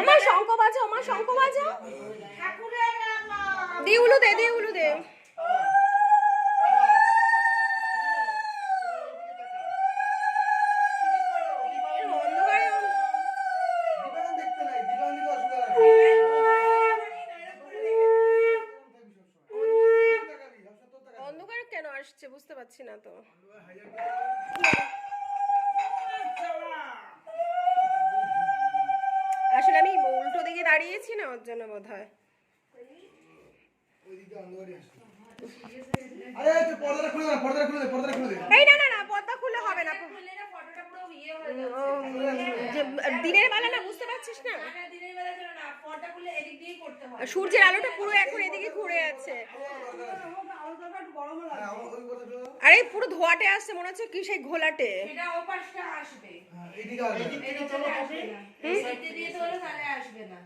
আমার শঙ্খ বাজাও আমার শঙ্খ বাজাও নাম উলু দে দিয়ে উলু দে। অন্ধকারে কেন আসছে? বুঝতে পারছি না তো। দাঁড়িয়েছি না ওর জন্য বোধ হয় ওইদিকে অন্ধকারই আসছে। আরে তুই পর্দাটা খুলে দে পর্দাটা খুলে দে পর্দাটা খুলে দে এই না না না পর্দা খুলে হবে না। খুললে না ফটোটা পুরো ইয়ে দিনের বেলা না বুঝতে পারছিস না? সূর্যের আলোটা পুরো এখন এদিকে ঘুরে আছে হ্যাঁ আমার ওই কথা তো আরে পুরো ধোয়াটে আসছে মনে হচ্ছে কি সেই ঘোলাটে। এটা ও পাশে আসবে এদিকে আসবে। এদিকে চলে আসবে না। সাইডে দিয়ে তো হলে তাহলে আসবে না।